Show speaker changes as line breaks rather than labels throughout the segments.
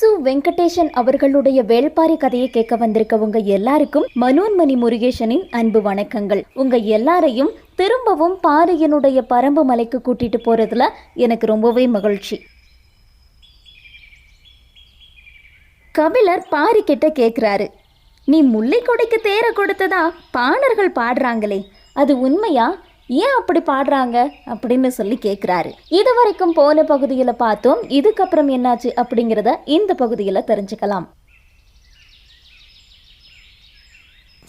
சு வெங்கடேஷன் அவர்களுடைய வேள்பாரி கதையை கேட்க வந்திருக்கவங்க எல்லாருக்கும் மனோன்மணி முருகேசனின் அன்பு வணக்கங்கள். உங்க எல்லாரையும் திரும்பவும் பாரியனுடைய பரம்பு மலைக்கு கூட்டிட்டு போறதுல எனக்கு ரொம்பவே மகிழ்ச்சி. கபிலர் பாரி கிட்ட கேக்குறாரு. நீ முல்லை கொடைக்கு தேர கொடுத்ததா? பாணர்கள் பாடுறாங்களே. அது உண்மையா? ஏன் அப்படி பாடுறாங்க? அப்படின்னு சொல்லி கேட்குறாரு இது வரைக்கும் போன பகுதியில் பார்த்தோம். இதுக்கப்புறம் என்னாச்சு அப்படிங்கிறத இந்த பகுதியில் தெரிஞ்சுக்கலாம்.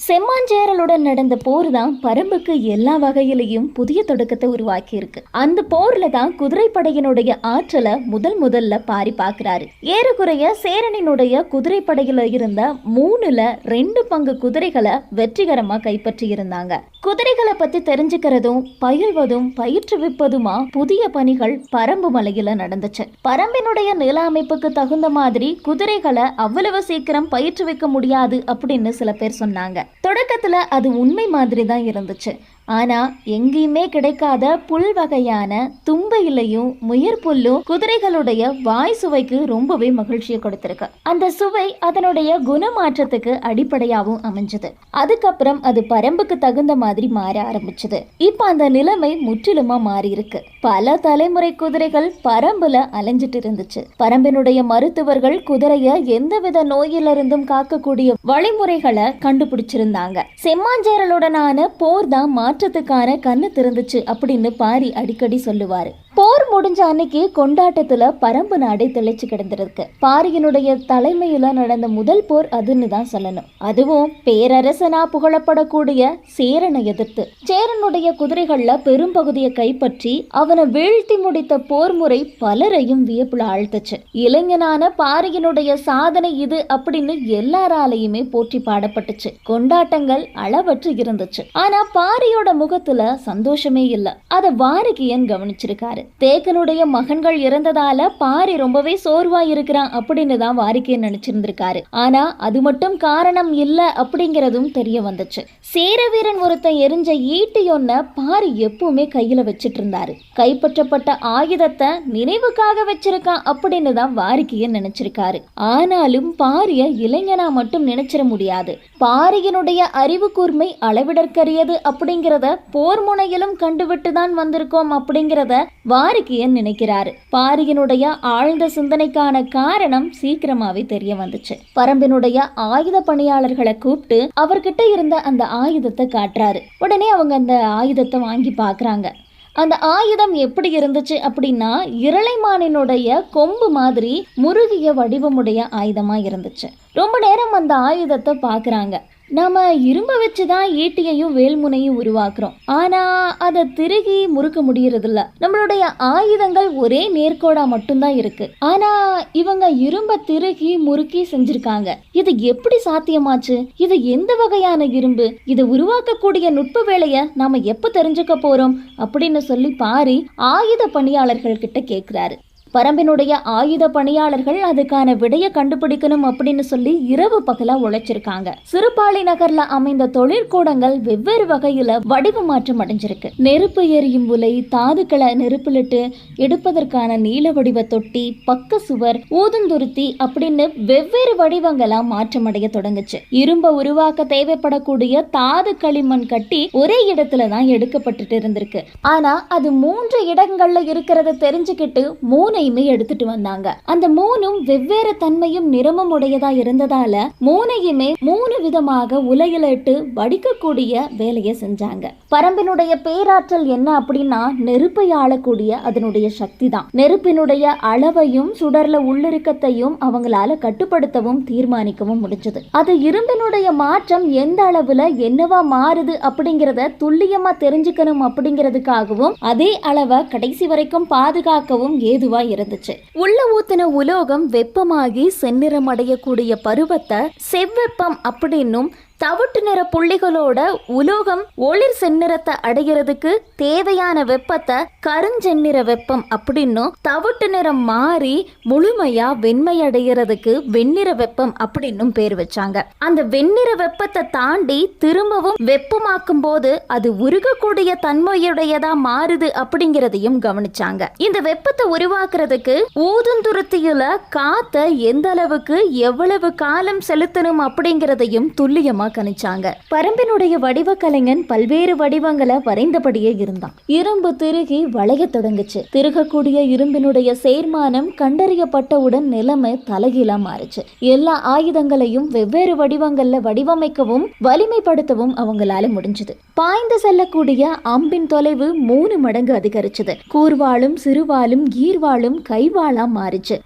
செம்மாஞ்சேரலுடன் நடந்த போர் தான் பரம்புக்கு எல்லா வகையிலையும் புதிய தொடக்கத்தை உருவாக்கி இருக்கு அந்த போர்ல தான் குதிரைப்படையினுடைய ஆற்றலை முதல் முதல்ல பாரி பார்க்கிறாரு. ஏறக்குறைய சேரனினுடைய குதிரைப்படையில இருந்த மூணுல ரெண்டு பங்கு குதிரைகளை வெற்றிகரமா கைப்பற்றி இருந்தாங்க குதிரைகளை பத்தி தெரிஞ்சுக்கிறதும் பயில்வதும் பயிற்றுவிப்பதுமா புதிய பணிகள் பரம்பு மலையில நடந்துச்சு. பரம்பினுடைய நில அமைப்புக்கு தகுந்த மாதிரி குதிரைகளை அவ்வளவு சீக்கிரம் பயிற்றுவிக்க முடியாது அப்படின்னு சில பேர் சொன்னாங்க. தொடக்கத்தில் அது உண்மை மாதிரி தான் இருந்துச்சு. ஆனா எங்கேயுமே கிடைக்காத புல் வகையான தும்ப இலையும் முயற் புல்லும் குதிரைகளுடைய வாய் சுவைக்கு ரொம்பவே மகிழ்ச்சியை கொடுத்திருக்கு. அந்த சுவை அதனுடைய குணமாற்றத்துக்கு அடிப்படையாகவும் அமைஞ்சது. அதுக்கப்புறம் அது பரம்புக்கு தகுந்த மாதிரி மாற ஆரம்பிச்சது. இப்ப அந்த நிலைமை முற்றிலுமா மாறி இருக்கு பல தலைமுறை குதிரைகள் பரம்புல அலைஞ்சிட்டு இருந்துச்சு. பரம்பினுடைய மருத்துவர்கள் குதிரைய எந்தவித நோயிலிருந்தும் காக்கக்கூடிய வழிமுறைகளை கண்டுபிடிச்சிருந்தாங்க. செம்மாஞ்சேரலுடனான போர் தான் மாற்றத்துக்கான கண்ணு திறந்துச்சு அப்படின்னு பாரி அடிக்கடி சொல்லுவாரு. போர் முடிஞ்ச அன்னைக்கு கொண்டாட்டத்துல பரம்பு நாடே திளைச்சு கிடந்திருக்கு. பாரியினுடைய தலைமையில நடந்த முதல் போர் அதுன்னு தான் சொல்லணும். அதுவும் பேரரசனா புகழப்படக்கூடிய சேரனை எதிர்த்து. சேரனுடைய குதிரைகள்ல பெரும்பகுதியை கைப்பற்றி அவனை வீழ்த்தி முடித்த போர் முறை பலரையும் வியப்புல ஆழ்த்துச்சு. இளைஞனான பாரியினுடைய சாதனை இது அப்படின்னு எல்லாராலையுமே போற்றி பாடப்பட்டுச்சு. கொண்டாட்டங்கள் அளவற்று இருந்துச்சு. ஆனா பாரியோட முகத்துல சந்தோஷமே இல்ல. அதை வாரிகியன் கவனிச்சிருக்காரு. தேக்கனுடைய மகன்கள் இறந்ததால பாரி ரொம்பவே சோர்வா இருக்கிறான் அப்படின்னு தான் வாரிக்கையன் நினைச்சிருந்திருக்காரு. ஆனா அது மட்டும் காரணம் இல்ல அப்படிங்கிறதும் தெரிய வந்துச்சு. சேர வீரன் ஒருத்தன் எரிஞ்ச ஈட்டி ஒன்ன பாரி எப்பவுமே கையில வச்சிட்டு இருந்தாரு கைப்பற்றப்பட்ட ஆயுதத்தை நினைவுக்காக வச்சிருக்கான் அப்படின்னு தான் வாரிக்கையன் நினைச்சிருக்காரு. ஆனாலும் பாரிய இளைஞனா மட்டும் நினைச்சிட முடியாது. பாரியனுடைய அறிவு கூர்மை அளவிடற்கரியது அப்படிங்கிறத போர் முனையிலும் கண்டுவிட்டு தான் வந்திருக்கோம் அப்படிங்கிறத வாரிக்கையன் நினைக்கிறாரு? பாரியனுடைய ஆழ்ந்த சிந்தனைக்கான காரணம் சீக்கிரமாவே தெரிய வந்துச்சு. பரம்பினுடைய ஆயுத பணியாளர்களை கூப்பிட்டு அவர்கிட்ட இருந்த அந்த ஆயுதத்தை காட்டுறாரு. உடனே அவங்க அந்த ஆயுதத்தை வாங்கி பார்க்குறாங்க அந்த ஆயுதம் எப்படி இருந்துச்சு அப்படின்னா இரளைமானினுடைய கொம்பு மாதிரி முருகிய வடிவமுடைய ஆயுதமாக இருந்துச்சு. ரொம்ப நேரம் அந்த ஆயுதத்தை பார்க்குறாங்க நாம இரும்ப வச்சு தான் ஈட்டியையும் வேல்முனையும் உருவாக்குறோம். ஆனா அதை திருகி முறுக்க முடியறதில்ல. நம்மளுடைய ஆயுதங்கள் ஒரே நேர்கோடா மட்டும்தான் இருக்கு. ஆனா இவங்க இரும்ப திருகி முறுக்கி செஞ்சிருக்காங்க. இது எப்படி சாத்தியமாச்சு? இது எந்த வகையான இரும்பு? இதை உருவாக்கக்கூடிய நுட்ப வேலையை நாம எப்ப தெரிஞ்சுக்க போறோம்? அப்படின்னு சொல்லி பாரி ஆயுத பணியாளர்கள் கிட்ட கேக்குறாரு. பரம்பினுடைய ஆயுத பணியாளர்கள் அதுக்கான விடையை கண்டுபிடிக்கணும் அப்படின்னு சொல்லி இரவு பகலா உழைச்சிருக்காங்க. சிறுபாளி நகர்ல அமைந்த தொழிற்கூடங்கள் வெவ்வேறு வகையில வடிவ மாற்றம் அடைஞ்சிருக்கு. நெருப்பு எரியும் உலை தாதுக்களை நெருப்பிலிட்டு எடுப்பதற்கான நீல வடிவ தொட்டி பக்க சுவர் ஊதுந்துருத்தி அப்படின்னு வெவ்வேறு வடிவங்களா மாற்றமடைய தொடங்குச்சு. இரும்ப உருவாக்க தேவைப்படக்கூடிய தாது களிமண் கட்டி ஒரே இடத்துல தான் எடுக்கப்பட்டுட்டு இருந்திருக்கு. ஆனா அது மூன்று இடங்கள்ல இருக்கிறத தெரிஞ்சுக்கிட்டு மூணு மூனையுமே எடுத்துட்டு வந்தாங்க. அந்த மூணும் வெவ்வேறு தன்மையும் நிறமும் உடையதா இருந்ததால மூனையுமே மூணு விதமாக உலையிலிட்டு வடிக்கக்கூடிய வேலையை செஞ்சாங்க. பரம்பினுடைய பேராற்றல் என்ன அப்படின்னா நெருப்பை ஆளக்கூடிய அதனுடைய சக்தி தான் நெருப்பினுடைய அளவையும் சுடர்ல உள்ளிருக்கத்தையும் அவங்களால கட்டுப்படுத்தவும் தீர்மானிக்கவும் முடிஞ்சது. அது இரும்பினுடைய மாற்றம் எந்த அளவுல என்னவா மாறுது அப்படிங்கிறத துல்லியமா தெரிஞ்சுக்கணும் அப்படிங்கிறதுக்காகவும் அதே அளவை கடைசி வரைக்கும் பாதுகாக்கவும் ஏதுவா இருந்துச்சு. உள்ள ஊத்தின உலோகம் வெப்பமாகி செந்நிறம் அடையக்கூடிய பருவத்தை செவ்வெப்பம் அப்படின்னும் தவிட்டு நிற புள்ளிகளோட உலோகம் ஒளிர் செந்நிறத்தை அடைகிறதுக்கு தேவையான வெப்பத்தை கருஞ்செந்நிற வெப்பம் அப்படின்னும் தவிட்டு நிறம் மாறி முழுமையா வெண்மை அடைகிறதுக்கு வெண்ணிற வெப்பம் அப்படின்னும் பேர் வச்சாங்க. அந்த வெண்ணிற வெப்பத்தை தாண்டி திரும்பவும் வெப்பமாக்கும் போது அது உருகக்கூடிய தன்மையுடையதா மாறுது அப்படிங்கிறதையும் கவனிச்சாங்க. இந்த வெப்பத்தை உருவாக்குறதுக்கு ஊதுந்துருத்தியில காத்த எந்த அளவுக்கு எவ்வளவு காலம் செலுத்தணும் அப்படிங்கிறதையும் துல்லியமா கணிச்சாங்க பரம்பினுடைய வடிவ கலைஞன் பல்வேறு வடிவங்களை வரைந்தபடியே இருந்தான். இரும்பு திருகி வளைய தொடங்குச்சு. திருகக்கூடிய இரும்பினுடைய சேர்மானம் கண்டறியப்பட்டவுடன் நிலைமை தலைகீழா மாறுச்சு. எல்லா ஆயுதங்களையும் வெவ்வேறு வடிவங்கள்ல வடிவமைக்கவும் வலிமைப்படுத்தவும் அவங்களால முடிஞ்சது. பாய்ந்து செல்லக்கூடிய அம்பின் தொலைவு மூணு மடங்கு அதிகரிச்சது. கூர்வாளும் சிறுவாளும் ஈர்வாளும் கைவாளா மாறுச்சு.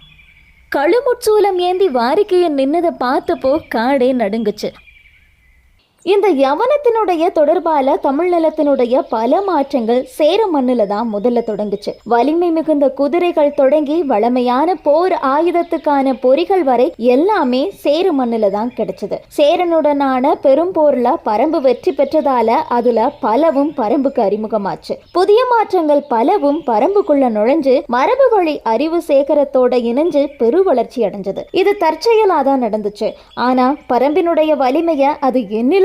கழுமுட்சூலம் ஏந்தி வாரிக்கையை நின்னதை பார்த்தப்போ காடே நடுங்குச்சு. இந்த யவனத்தினுடைய தொடர்பால தமிழ் நிலத்தினுடைய பல மாற்றங்கள் சேர மண்ணுல தான் முதல்ல தொடங்குச்சு. வலிமை மிகுந்த குதிரைகள் தொடங்கி வளமையான போர் ஆயுதத்துக்கான பொறிகள் வரை எல்லாமே சேர மண்ணுல தான் கிடைச்சது. சேரனுடனான பெரும் போர்ல பரம்பு வெற்றி பெற்றதால அதுல பலவும் பரம்புக்கு அறிமுகமாச்சு. புதிய மாற்றங்கள் பலவும் பரம்புக்குள்ள நுழைஞ்சு மரபு வழி அறிவு சேகரத்தோட இணைஞ்சு பெரு வளர்ச்சி அடைஞ்சது. இது தற்செயலாதான் நடந்துச்சு. ஆனா பரம்பினுடைய வலிமைய அது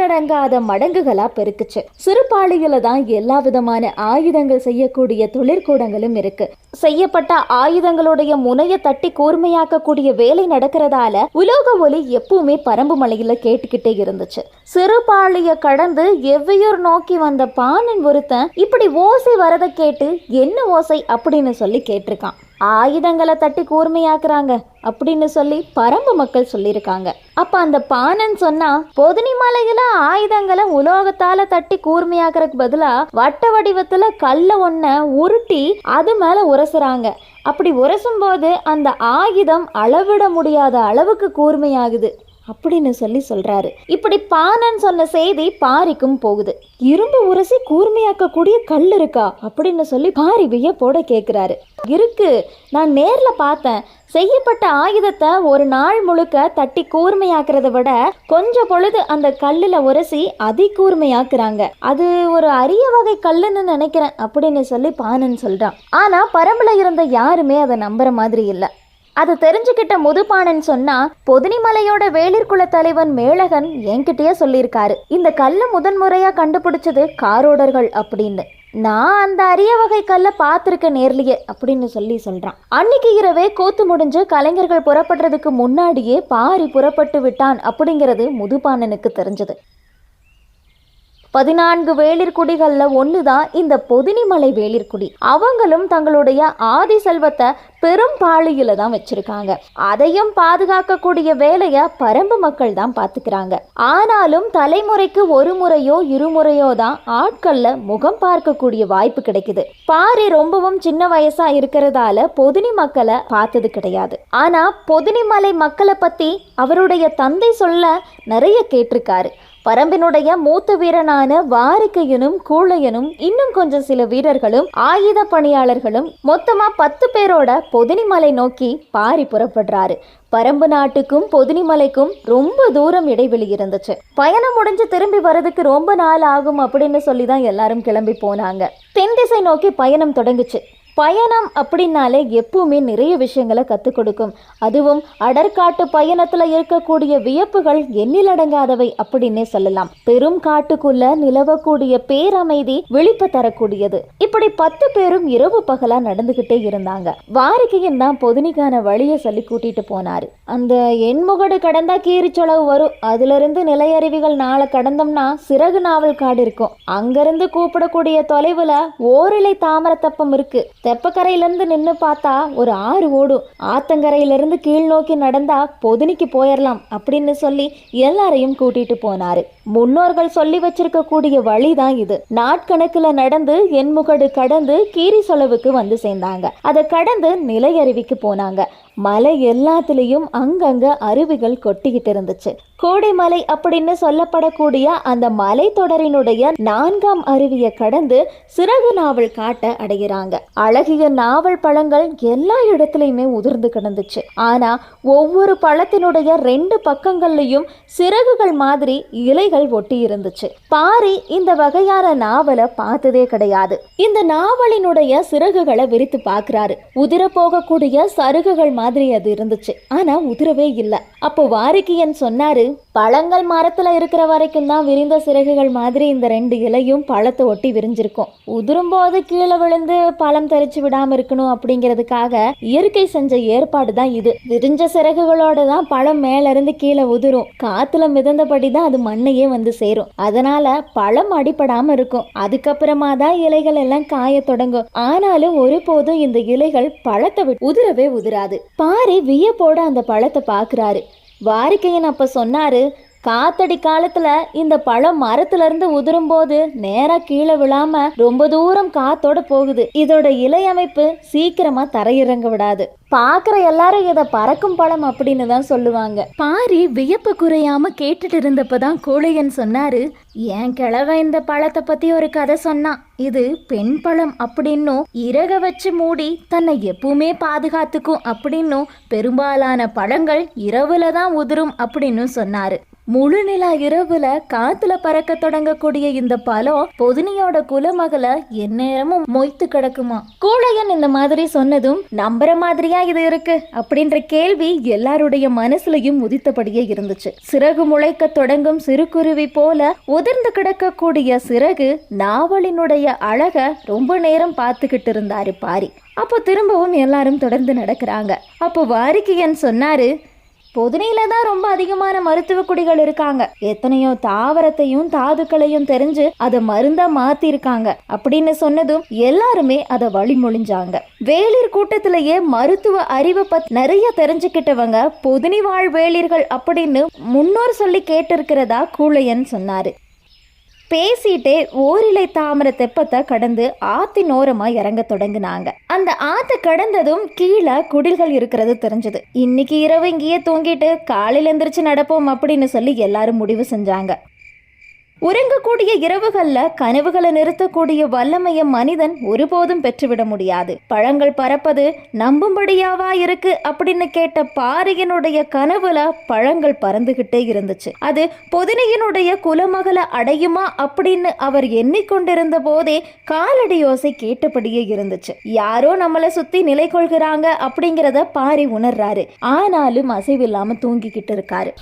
எண்ணடங்காத மடங்குகளா பெருக்குச்சு. சிறுபாளியில தான் எல்லா விதமான ஆயுதங்கள் செய்யக்கூடிய தொழிற்கூடங்களும் இருக்கு. செய்யப்பட்ட ஆயுதங்களுடைய முனைய தட்டி கூர்மையாக்கக்கூடிய வேலை நடக்கிறதால உலோக ஒலி எப்பவுமே பரம்பு மலையில கேட்டுக்கிட்டே இருந்துச்சு. சிறுபாளிய கடந்து எவ்வியூர் நோக்கி வந்த பாணன் ஒருத்தன் இப்படி ஓசை வரதை கேட்டு என்ன ஓசை? அப்படின்னு சொல்லி கேட்டிருக்கான். ஆயுதங்களை தட்டி கூர்மையாக்குறாங்க அப்படின்னு சொல்லி பரம்பு மக்கள் சொல்லியிருக்காங்க. அப்ப அந்த பானன் சொன்னா பொதுனி மலையில ஆயுதங்களை உலோகத்தால தட்டி கூர்மையாக்குறதுக்கு பதிலா வட்ட வடிவத்துல கல்ல ஒன்ன உருட்டி அது மேல உரசுறாங்க. அப்படி உரசும் போது அந்த ஆயுதம் அளவிட முடியாத அளவுக்கு கூர்மையாகுது. அப்படின்னு சொல்லி சொல்றாரு. இப்படி பானன் சொன்ன செய்தி பாரிக்கும் போகுது. இரும்பு உரசி கூர்மையாக்கக்கூடிய கல் இருக்கா? அப்படின்னு சொல்லி பாரி வியப்போட கேட்குறாரு இருக்கு. நான் நேரில் பார்த்தேன். செய்யப்பட்ட ஆயுதத்தை ஒரு நாள் முழுக்க தட்டி கூர்மையாக்குறத விட கொஞ்ச பொழுது அந்த கல்லில் உரசி அதி கூர்மையாக்குறாங்க. அது ஒரு அரிய வகை கல்லுன்னு நினைக்கிறேன் அப்படின்னு சொல்லி பானன் சொல்கிறான் ஆனால் பரம்பில் இருந்த யாருமே அதை நம்புற மாதிரி இல்லை. அது தெரிஞ்சுக்கிட்ட முதுபாணன் சொன்னா பொதினிமலையோட வேளிர்குல தலைவன் மேலகன் என்கிட்டயே சொல்லியிருக்காரு. இந்த கல்லை முதன்முறையா கண்டுபிடிச்சது காரோடர்கள் அப்படின்னு. நான் அந்த அரிய வகை கல்லை பார்த்துருக்கேன் நேர்லையே அப்படின்னு சொல்லி சொல்றான். அன்னைக்கு இரவே கூத்து முடிஞ்சு கலைஞர்கள் புறப்படுறதுக்கு முன்னாடியே பாரி புறப்பட்டு விட்டான் அப்படிங்கிறது முதுபானனுக்கு தெரிஞ்சது. பதினான்கு வேளிர்குடிகள்ல ஒண்ணுதான் இந்த பொதினிமலை வேளிர்குடி அவங்களும் தங்களுடைய ஆதி செல்வத்தை பெரும் பாளியில தான் வச்சிருக்காங்க. அதையும் பாதுகாக்கக்கூடிய வேலைய பரம்பு மக்கள் தான் பாத்துக்கிறாங்க. ஆனாலும் தலைமுறைக்கு ஒரு முறையோ இருமுறையோ தான் ஆட்கள்ல முகம் பார்க்கக்கூடிய வாய்ப்பு கிடைக்குது. பாரி ரொம்பவும் சின்ன வயசா இருக்கிறதால பொதினி மக்களை பார்த்தது கிடையாது. ஆனா பொதினிமலை மக்களை பத்தி அவருடைய தந்தை சொல்ல நிறைய கேட்டிருக்காரு. பரம்பினுடைய மூத்த வீரனான வாரிக்கையனும் கூழையனும் இன்னும் கொஞ்சம் சில வீரர்களும் ஆயுத பணியாளர்களும் மொத்தமா பத்து பேரோட பொதினிமலை நோக்கி பாரி புறப்படுறாரு. பரம்பு நாட்டுக்கும் பொதினிமலைக்கும் ரொம்ப தூரம் இடைவெளி இருந்துச்சு. பயணம் முடிஞ்சு திரும்பி வரதுக்கு ரொம்ப நாள் ஆகும் அப்படின்னு சொல்லி தான் எல்லாரும் கிளம்பி போனாங்க. தென் திசை நோக்கி பயணம் தொடங்குச்சு. பயணம் அப்படின்னாலே எப்பவுமே நிறைய விஷயங்களை கற்றுக் கொடுக்கும். அதுவும் அடற்காட்டு பயணத்தில் இருக்கக்கூடிய வியப்புகள் எண்ணிலடங்காதவை அப்படின்னே சொல்லலாம். பெரும் காட்டுக்குள்ள நிலவக்கூடிய பேரமைதி விழிப்பு தரக்கூடியது. இப்படி பத்து பேரும் இரவு பகலா நடந்துகிட்டே இருந்தாங்க. வாரிக்கையின் தான் பொதுனிக்கான வழியை சொல்லி கூட்டிட்டு போனாரு. அந்த எண்முகடு கடந்தா கீரிச்சொலவு வரும். அதுல இருந்து நிலையருவிகள் நாளை கடந்தோம்னா சிறகு நாவல் காடு இருக்கும். அங்கிருந்து கூப்பிடக்கூடிய தொலைவுல ஓரிலை தாமரத்தப்பம் இருக்கு. தெப்பக்கரையிலேருந்து நின்று பார்த்தா ஒரு ஆறு ஓடும். ஆத்தங்கரையிலேருந்து கீழ் நோக்கி நடந்தா பொதுனிக்கு போயிடலாம் அப்படின்னு சொல்லி எல்லாரையும் கூட்டிட்டு போனாரு. முன்னோர்கள் சொல்லி வச்சிருக்கக்கூடிய வழி தான் இது. நாட்கணக்கில் நடந்து எண்முகடு கடந்து கீரி சொலவுக்கு வந்து சேர்ந்தாங்க. அதை கடந்து நிலையருவிக்கு போனாங்க. மலை எல்லாத்துலேயும் அங்கங்க அருவிகள் கொட்டிக்கிட்டு இருந்துச்சு. கோடைமலை அப்படின்னு சொல்லப்படக்கூடிய அந்த மலைத்தொடரினுடைய நான்காம் அருவியை கடந்து சிறகு நாவல் காட்ட அடைகிறாங்க அழகிய நாவல் பழங்கள் எல்லா இடத்துலையுமே உதிர்ந்து கிடந்துச்சு. ஆனா ஒவ்வொரு பழத்தினுடைய ரெண்டு பக்கங்கள்லயும் சிறகுகள் மாதிரி இலைகள் ஒட்டி இருந்துச்சு. பாரி இந்த வகையான நாவலை பார்த்ததே கிடையாது. இந்த நாவலினுடைய சிறகுகளை விரித்து பாக்குறாரு உதிர போகக்கூடிய சருகுகள் மாதிரி அது இருந்துச்சு. ஆனால் உதிரவே இல்லை. அப்போ வாரிக்கியன் சொன்னாரு பழங்கள் மரத்தில் இருக்கிற வரைக்கும் தான் விரிந்த சிறகுகள் மாதிரி இந்த ரெண்டு இலையும் பழத்தை ஒட்டி விரிஞ்சிருக்கும். உதிரும்போது கீழே விழுந்து பழம் தெரிச்சு விடாமல் இருக்கணும் அப்படிங்கிறதுக்காக இயற்கை செஞ்ச ஏற்பாடு தான் இது. விரிஞ்ச சிறகுகளோட தான் பழம் மேலேருந்து கீழே உதிரும். காத்துல மிதந்தபடி தான் அது மண்ணையே வந்து சேரும். அதனால பழம் அடிப்படாமல் இருக்கும். அதுக்கப்புறமா தான் இலைகள் எல்லாம் காய தொடங்கும். ஆனாலும் ஒருபோதும் இந்த இலைகள் பழத்தை உதிரவே உதிராது. பாரி வியப்போட அந்த பழத்தை பார்க்குறாரு வாரிக்கையன் அப்போ சொன்னாரு காத்தடி காலத்துல இந்த பழம் மரத்துல இருந்து உதிரும் போது நேரா கீழே விழாம ரொம்ப தூரம் காத்தோட போகுது. இதோட இலை அமைப்பு சீக்கிரமா தரையிறங்க விடாது. பாக்குற எல்லாரும் இத பறக்கும் பழம் அப்படின்னு தான் சொல்லுவாங்க. பாரி வியப்பு குறையாம கேட்டுட்டு இருந்தப்பதான் கோழையன் சொன்னாரு என் கிழவ இந்த பழத்தை பத்தி ஒரு கதை சொன்னான் இது பெண் பழம் அப்படின்னும் இறக வச்சு மூடி தன்னை எப்பவுமே பாதுகாத்துக்கும் அப்படின்னும் பெரும்பாலான பழங்கள் இரவுல தான் உதிரும் அப்படின்னு சொன்னாரு. முழு நிலா இரவுல காத்துல பறக்க தொடங்கக்கூடிய இந்த பழம் பொதுனியோட குலமகளை எந்நேரமும் மொய்த்து கிடக்குமா? கூழையன் இந்த மாதிரி சொன்னதும் நம்புற மாதிரியா இது இருக்கு? அப்படின்ற கேள்வி எல்லாருடைய மனசுலயும் உதித்தபடியே இருந்துச்சு. சிறகு முளைக்க தொடங்கும் சிறுகுருவி போல உதிர்ந்து கிடக்கக்கூடிய சிறகு நாவலினுடைய அழக ரொம்ப நேரம் பார்த்துக்கிட்டு இருந்தாரு பாரி. அப்போ திரும்பவும் எல்லாரும் தொடர்ந்து நடக்கிறாங்க. அப்போ வாரிக்கையன் சொன்னாரு பொதுனையில தான் ரொம்ப அதிகமான மருத்துவ குடிகள் இருக்காங்க. எத்தனையோ தாவரத்தையும் தாதுக்களையும் தெரிஞ்சு அதை மருந்தா மாத்தி இருக்காங்க அப்படின்னு சொன்னதும் எல்லாருமே அதை வழிமொழிஞ்சாங்க வேளிர் கூட்டத்திலேயே மருத்துவ அறிவை பத்தி நிறைய தெரிஞ்சுக்கிட்டவங்க பொதுனி வாழ் வேளிர்கள் அப்படின்னு முன்னோர் சொல்லி கேட்டிருக்கிறதா கூழையன் சொன்னாரு. பேசிட்டே ஓரிலை தாமரை தெப்பத்தை கடந்து ஆத்தின் ஓரமா இறங்க தொடங்கினாங்க. அந்த ஆத்தை கடந்ததும் கீழே குடில்கள் இருக்கிறது தெரிஞ்சது. இன்னைக்கு இரவு இங்கேயே தூங்கிட்டு காலையில எந்திரிச்சு நடப்போம் அப்படின்னு சொல்லி எல்லாரும் முடிவு செஞ்சாங்க. உறங்கக்கூடிய இரவுகள்ல கனவுகளை நிறுத்தக்கூடிய வல்லமைய மனிதன் ஒருபோதும் பெற்றுவிட முடியாது. பழங்கள் பறப்பது நம்பும்படியாவா இருக்கு அப்படின்னு கேட்ட பாரியனுடைய கனவுல பழங்கள் பறந்துகிட்டே இருந்துச்சு. அது பொதினியினுடைய குலமகளை அடையுமா அப்படின்னு அவர் எண்ணிக்கொண்டிருந்த போதே காலடி யோசை கேட்டபடியே இருந்துச்சு. யாரோ நம்மளை சுத்தி நிலை கொள்கிறாங்க அப்படிங்கிறத பாரி உணர்றாரு. ஆனாலும் அசைவில்லாம தூங்கிக்கிட்டு இருக்காரு.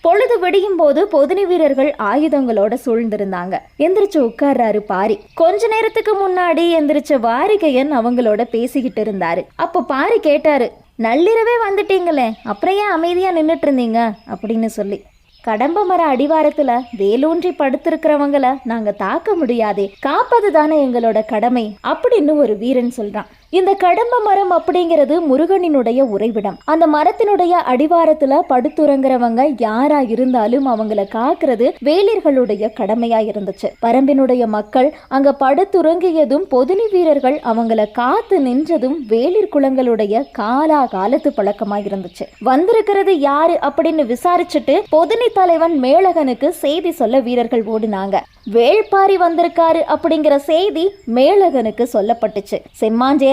பொழுது விடியும் போது பொதுனி வீரர்கள் ஆயுதங்களோட சூழ்ந்திருந்தாங்க. எந்திரிச்சு உட்கார்றாரு பாரி. கொஞ்ச நேரத்துக்கு முன்னாடி எந்திரிச்ச வாரிகையன் அவங்களோட பேசிக்கிட்டு இருந்தாரு. அப்போ பாரி கேட்டாரு நள்ளிரவே வந்துட்டீங்களே அப்புறம் ஏன் அமைதியா நின்றுட்டு இருந்தீங்க? அப்படின்னு சொல்லி. கடம்ப மர அடிவாரத்துல வேலூன்றி படுத்திருக்கிறவங்கள நாங்க தாக்க முடியாதே காப்பது தானே எங்களோட கடமை அப்படின்னு ஒரு வீரன் சொல்றான். இந்த கடம்ப மரம் அப்படிங்கிறது முருகனினுடைய உறைவிடம். அந்த மரத்தினுடைய அடிவாரத்துல படுத்துறங்குறவங்க யாரா இருந்தாலும் அவங்கள காக்குறது வேலிர்களுடைய கடமையா இருந்துச்சு. பரம்பினுடைய மக்கள் அங்க படுத்துறங்கியதும் பொதுனி வீரர்கள் அவங்கள காத்து நின்றதும் வேலிர் குளங்களுடைய காலா காலத்து பழக்கமா இருந்துச்சு. வந்திருக்கிறது யாரு அப்படின்னு விசாரிச்சுட்டு பொதுனி தலைவன் மேலகனுக்கு செய்தி சொல்ல வீரர்கள் ஓடினாங்க. வேள்பாரி வந்திருக்காரு அப்படிங்கிற செய்தி மேலகனுக்கு சொல்லப்பட்டுச்சு.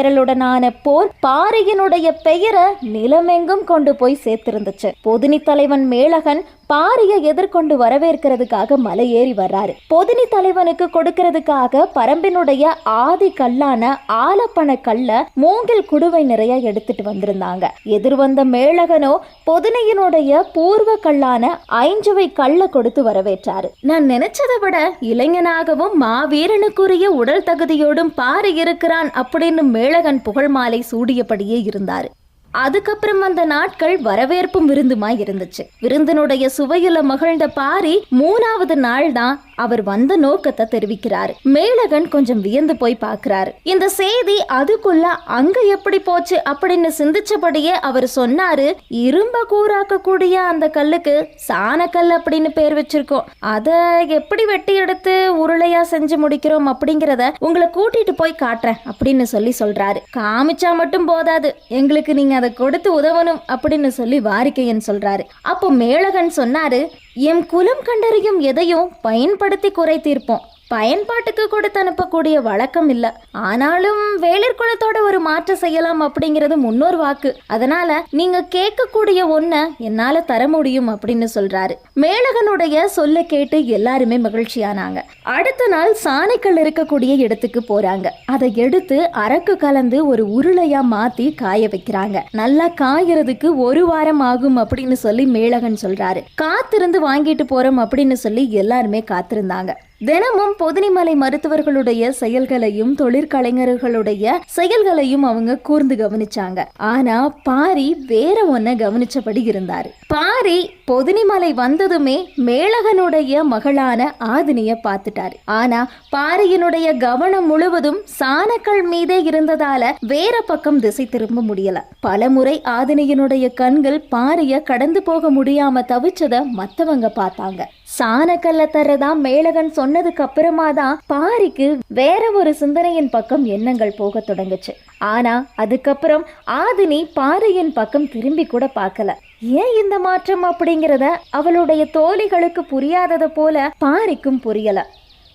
செம்மாஞ்சேரலுடனான போர் பாரியினுடைய பெயரை நிலமெங்கும் கொண்டு போய் சேர்த்திருந்துச்சு. பொதுனி தலைவன் மேலகன் பாரியை எதிர்கொண்டு வரவேற்கிறதுக்காக மலை ஏறி வர்றாரு. பொதுனி தலைவனுக்கு கொடுக்கறதுக்காக பரம்பினுடைய ஆதி கல்லான ஆலப்பன கல்ல மூங்கில் குடுவை நிறைய எடுத்துட்டு வந்திருந்தாங்க. எதிர் வந்த மேளகனோ பொதுனையினுடைய பூர்வ கல்லான ஐஞ்சுவை கல்ல கொடுத்து வரவேற்றாரு. நான் நினைச்சதை விட இளைஞனாகவும் மாவீரனுக்குரிய உடல் தகுதியோடும் பாரி இருக்கிறான் அப்படின்னு மேளகன் புகழ் மாலை சூடியபடியே இருந்தாரு. அதுக்கப்புறம் அந்த நாட்கள் வரவேற்பும் விருந்துமா இருந்துச்சு. விருந்தினுடைய சுவையில மகிழ்ந்த பாரி மூணாவது நாள் தான் அவர் வந்த நோக்கத்தை தெரிவிக்கிறாரு. மேலகன் கொஞ்சம் வியந்து போய் பார்க்கறாரு. இந்த செய்தி அதுக்குள்ள அங்க எப்படி போச்சு அப்படின்னு சிந்திச்சபடியே அவர் சொன்னாரு இரும்ப கூறாக்கக்கூடிய அந்த கல்லுக்கு சாணக்கல் அப்படின்னு பேர் வச்சிருக்கோம். அதை எப்படி வெட்டி எடுத்து உருளையா செஞ்சு முடிக்கிறோம் அப்படிங்கிறத உங்களை கூட்டிட்டு போய் காட்டுறேன் அப்படின்னு சொல்லி சொல்றாரு. காமிச்சா மட்டும் போதாது. எங்களுக்கு நீங்க அதை கொடுத்து உதவணும் அப்படின்னு சொல்லி வாரிக்கையன் சொல்றாரு. அப்போ மேலகன் சொன்னாரு எம் குலம் கண்டறியும் எதையும் பயன்படுத்தி குறை தீர்ப்போம் பயன்பாட்டுக்கு கொடுத்து அனுப்பக்கூடிய வழக்கம் இல்ல. ஆனாலும் வேளிர் குளத்தோட ஒரு மாற்றம் செய்யலாம் அப்படிங்கிறது முன்னோர் வாக்கு. அதனால நீங்க கேட்கக்கூடிய ஒன்ன என்னால தர முடியும் அப்படின்னு சொல்றாரு. மேலகனுடைய சொல்ல கேட்டு எல்லாருமே மகிழ்ச்சியானாங்க. அடுத்த நாள் சாணைக்கல் இருக்கக்கூடிய இடத்துக்கு போறாங்க. அதை எடுத்து அரக்கு கலந்து ஒரு உருளையா மாத்தி காய வைக்கிறாங்க. நல்லா காயறதுக்கு ஒரு வாரம் ஆகும் அப்படின்னு சொல்லி மேலகன் சொல்றாரு. காத்திருந்து வாங்கிட்டு போறோம் அப்படின்னு சொல்லி எல்லாருமே காத்திருந்தாங்க. தினமும் பொதினிமலை மருத்துவர்களுடைய செயல்களையும் தொழிற்கலைஞர்களுடைய செயல்களையும் அவங்க கூர்ந்து கவனிச்சாங்க. ஆனா பாரி வேற ஒன்ன கவனிச்சபடி இருந்தாரு. பாரி பொதினிமலை வந்ததுமே மேலகனுடைய மகளான ஆதினிய பார்த்துட்டாரு. ஆனா பாரியினுடைய கவனம் முழுவதும் சாணக்கள் மீதே இருந்ததால வேற பக்கம் திசை திரும்ப முடியல. பலமுறை ஆதினியினுடைய கண்கள் பாரிய கடந்து போக முடியாம தவிச்சத மத்தவங்க பார்த்தாங்க. சாணக்கல்ல தரதா மேலகன் சொன்னதுக்கு அப்புறமா தான் பாரிக்கு வேற ஒரு சிந்தனையின் பக்கம் எண்ணங்கள் போக தொடங்குச்சு. ஆனா அதுக்கப்புறம் ஆதினி பாரியின் பக்கம் திரும்பி கூட பார்க்கல. ஏன் இந்த மாற்றம் அப்படிங்கிறத அவளுடைய தோழிகளுக்கு புரியாதது போல பாரிக்கும் புரியல.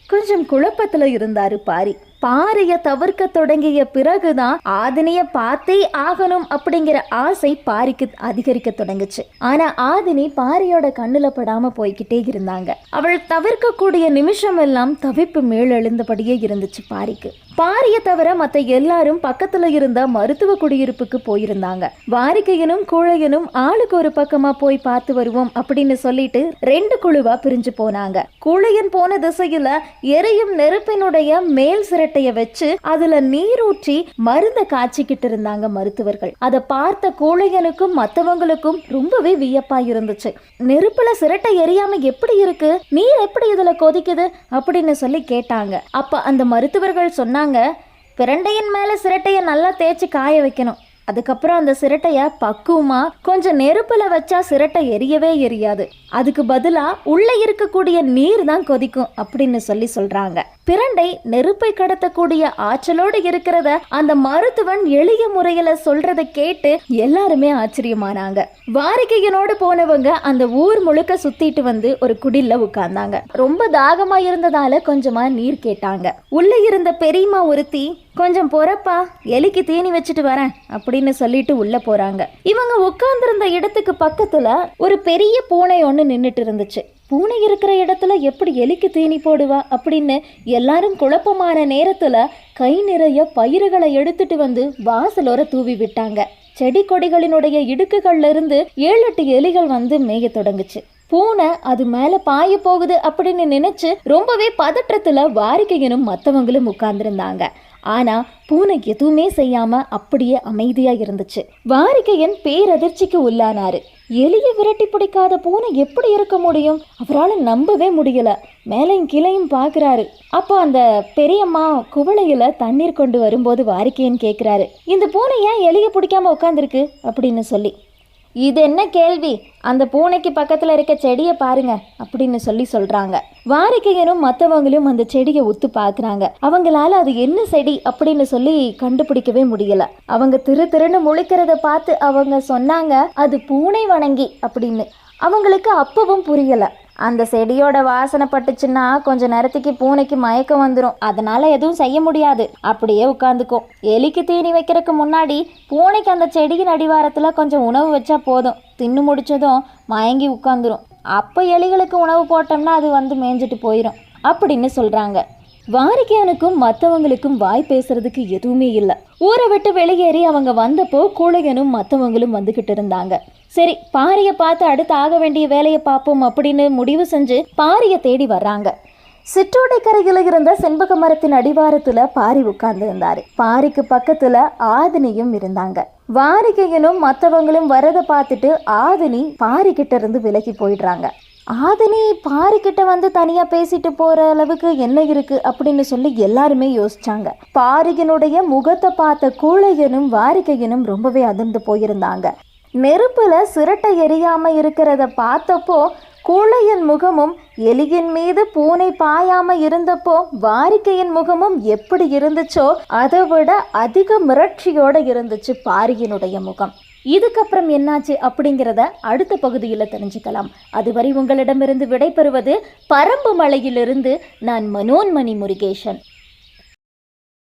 கொஞ்சம் குழப்பத்துல இருந்தாரு பாரி. பாறைய தவிர்க்க தொடங்கிய பிறகுதான் ஆதினிய பார்த்தே ஆகணும் அப்படிங்கிற ஆசை பாரிக்கு அதிகரிக்க தொடங்குச்சு. ஆனா ஆதினி பாரியோட கண்ணுல படாம போய்கிட்டே இருந்தாங்க. அவள் தவிர்க்கக்கூடிய நிமிஷம் எல்லாம் தவிப்பு மேலெழுந்தபடியே இருந்துச்சு பாரிக்கு பாரிய தவிர மத்த எல்லாரும் பக்கத்துல இருந்த மருத்துவ குடியிருப்புக்கு போயிருந்தாங்க. வாரிக்கையனும் கூழையனும் ஆளுக்கு ஒரு பக்கமா போய் பார்த்து வருவோம் அப்படின்னு சொல்லிட்டு ரெண்டு குழுவா பிரிஞ்சு போனாங்க. கூழையன் போன திசையில எரியும் நெருப்பினுடைய மேல் சிரட்டைய வச்சு அதுல நீரூற்றி மருந்த காய்ச்சிக்கிட்டு இருந்தாங்க மருத்துவர்கள். அதை பார்த்த கூழைகளுக்கும் மத்தவங்களுக்கும் ரொம்பவே வியப்பா இருந்துச்சு. நெருப்புல சிரட்டை எரியாம எப்படி இருக்கு? நீர் எப்படி இதுல கொதிக்குது? அப்படின்னு சொல்லி கேட்டாங்க. அப்ப அந்த மருத்துவர்கள் சொன்னாங்க பிரண்டையின் மேல சிரட்டையை நல்லா தேய்ச்சி காய வைக்கணும். அதுக்கப்புறம் அந்த சிரட்டைய பக்குவமா கொஞ்சம் நெருப்புல வச்சா சிரட்டை எரியவே எரியாது. அதுக்கு பதிலா உள்ள இருக்கக்கூடிய நீர் தான் கொதிக்கும் அப்படின்னு சொல்லி சொல்றாங்க. பிரண்டை நெருப்பை கடத்தக்கூடிய ஆற்றலோடு இருக்கிறத அந்த மருத்துவன் எளிய முறையில சொல்றத கேட்டு எல்லாருமே ஆச்சரியமானாங்க. வாரிக்கையனோடு போனவங்க அந்த ஊர் முழுக்க சுத்திட்டு வந்து ஒரு குடில்ல உட்கார்ந்தாங்க. ரொம்ப தாகமா இருந்ததால கொஞ்சமா நீர் கேட்டாங்க. உள்ள இருந்த பெரியம்மா ஒருத்தி கொஞ்சம் பொறப்பா எலிக்கு தீனி வச்சுட்டு வரேன் அப்படின்னு சொல்லிட்டு உள்ள போறாங்க. இவங்க உட்கார்ந்திருந்த இடத்துக்கு பக்கத்துல ஒரு பெரிய பூனை ஒன்று நின்றுட்டு இருந்துச்சு. பூனை இருக்கிற இடத்துல எப்படி எலிக்கு தீனி போடுவா? அப்படின்னு எல்லாரும் குழப்பமான நேரத்துல கை நிறைய பயிர்களை எடுத்துட்டு வந்து வாசலோர தூவி விட்டாங்க. செடி கொடிகளினுடைய இடுக்குகள்ல இருந்து ஏழு எட்டு எலிகள் வந்து மேய தொடங்குச்சு. பூனை அது மேல பாய போகுது அப்படின்னு நினைச்சு ரொம்பவே பதற்றத்துல வாரிக்கையனும் மற்றவங்களும் உட்கார்ந்துருந்தாங்க. ஆனால் பூனை எதுவுமே செய்யாமல் அப்படியே அமைதியாக இருந்துச்சு. வாரிக்கையன் பேரதிர்ச்சிக்கு உள்ளானாரு. எலிய விரட்டி பிடிக்காத பூனை எப்படி இருக்க முடியும்? அவரால் நம்பவே முடியல. மேலையும் கீழையும் பார்க்குறாரு அப்போ அந்த பெரியம்மா குவளையில் தண்ணீர் கொண்டு வரும்போது வாரிக்கையன் கேட்குறாரு இந்த பூனை ஏன் எலிய பிடிக்காம உட்காந்துருக்கு அப்படின்னு சொல்லி. இது என்ன கேள்வி? அந்த பூனைக்கு பக்கத்தில் இருக்க செடியை பாருங்க அப்படின்னு சொல்லி சொல்றாங்க. வாரிக்கையனும் மற்றவங்களும் அந்த செடியை ஒத்து பார்க்குறாங்க அவங்களால அது என்ன செடி அப்படின்னு சொல்லி கண்டுபிடிக்கவே முடியல. அவங்க திரு திருன்னு முழிக்கிறத பார்த்து அவங்க சொன்னாங்க அது பூனை வணங்கி அப்படின்னு. அவங்களுக்கு அப்பவும் புரியலை. அந்த செடியோட வாசனை பட்டுச்சுன்னா கொஞ்ச நேரத்துக்கு பூனைக்கு மயக்கம் வந்துடும் அதனால எதுவும் செய்ய முடியாது. அப்படியே உட்காந்துக்கும் எலிக்கு தீனி வைக்கிறதுக்கு முன்னாடி பூனைக்கு அந்த செடியின் அடிவாரத்தில் கொஞ்சம் உணவு வச்சா போதும். தின்னு முடிச்சதும் மயங்கி உட்காந்துரும். அப்போ எலிகளுக்கு உணவு போட்டோம்னா அது வந்து மேய்ஞ்சிட்டு போயிடும் அப்படின்னு சொல்கிறாங்க வாரிக்கையானுக்கும் மற்றவங்களுக்கும் வாய் பேசுறதுக்கு எதுவுமே இல்லை. ஊரை விட்டு வெளியேறி அவங்க வந்தப்போ கூழையனும் மற்றவங்களும் வந்துக்கிட்டு இருந்தாங்க. சரி பாரியை பார்த்து அடுத்து ஆக வேண்டிய வேலையை பார்ப்போம் அப்படின்னு முடிவு செஞ்சு பாரியை தேடி வர்றாங்க. சிற்றோடை கரையில் இருந்த செண்பக மரத்தின் அடிவாரத்துல பாரி உட்கார்ந்து இருந்தாரு பாரிக்கு பக்கத்துல ஆதினியும் இருந்தாங்க. வாரிகையனும் மற்றவங்களும் வரதை பார்த்துட்டு ஆதினி பாரிக்கிட்ட இருந்து விலகி போயிடுறாங்க. ஆதினி பாரிக்கிட்ட வந்து தனியா பேசிட்டு போற அளவுக்கு என்ன இருக்கு அப்படின்னு சொல்லி எல்லாருமே யோசிச்சாங்க. பாரிகனுடைய முகத்தை பார்த்த கூழையனும் வாரிகையனும் ரொம்பவே அதிர்ந்து போயிருந்தாங்க. நெருப்பில் சிரட்டை எரியாமல் இருக்கிறத பார்த்தப்போ கூளையின் முகமும் எலியின் மீது பூனை பாயாம இருந்தப்போ வாரிக்கையின் முகமும் எப்படி இருந்துச்சோ அதை விட அதிக மிரட்சியோட இருந்துச்சு பாரியினுடைய முகம். இதுக்கப்புறம் என்னாச்சு அப்படிங்கிறத அடுத்த பகுதியில் தெரிஞ்சுக்கலாம். அதுவரை உங்களிடமிருந்து விடைபெறுவது பரம்பு மலையிலிருந்து நான் மனோன்மணி முருகேசன்.